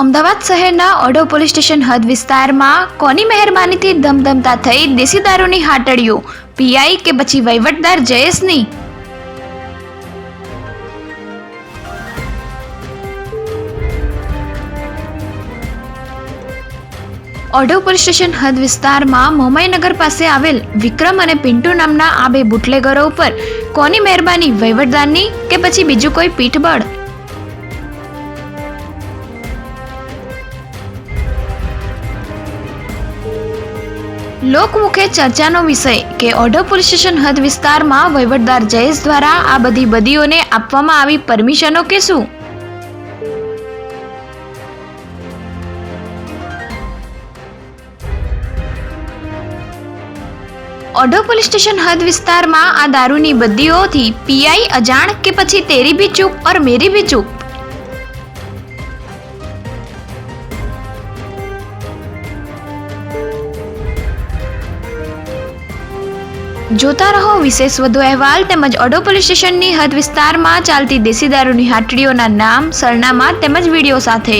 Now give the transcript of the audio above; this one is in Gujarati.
અમદાવાદ શહેરના ઓઢો પોલીસ સ્ટેશન હદ વિસ્તારમાં કોની મહેરબાનીથી ધમધમતા થઈ દેશી દારૂની હાટડીઓ? પીઆઈ કે પછી વહીવટદાર જયેશની? ઓઢો પોલીસ સ્ટેશન હદ વિસ્તારમાં મોમાઈનગર પાસે આવેલ વિક્રમ અને પિન્ટુ નામના આ બે બુટલેગરો ઉપર કોની મહેરબાની વહીવટદારની કે પછી બીજું કોઈ પીઠબળ? લોકમુખે ચર્ચાનો વિષય કે ઓઢવ પોલીસ સ્ટેશન હદ વિસ્તારમાં વહીવટદાર જયેશ દ્વારા આ બધી બદીઓને આપવામાં આવી પરમિશનો કે શું? ઓઢવ પોલીસ સ્ટેશન હદ વિસ્તારમાં આ દારૂની બદીઓથી પીઆઈ અજાણ કે પછી તેરી ભી ચૂપ ઓર મેરી ભી ચૂપ? જોતા રહો વિશેષ વધુ અહેવાલ તેમજ અડો પોલીસ સ્ટેશનની હદ વિસ્તારમાં ચાલતી દેશી દારૂની હાટડીઓના નામ, સરનામા તેમજ વીડિયો સાથે.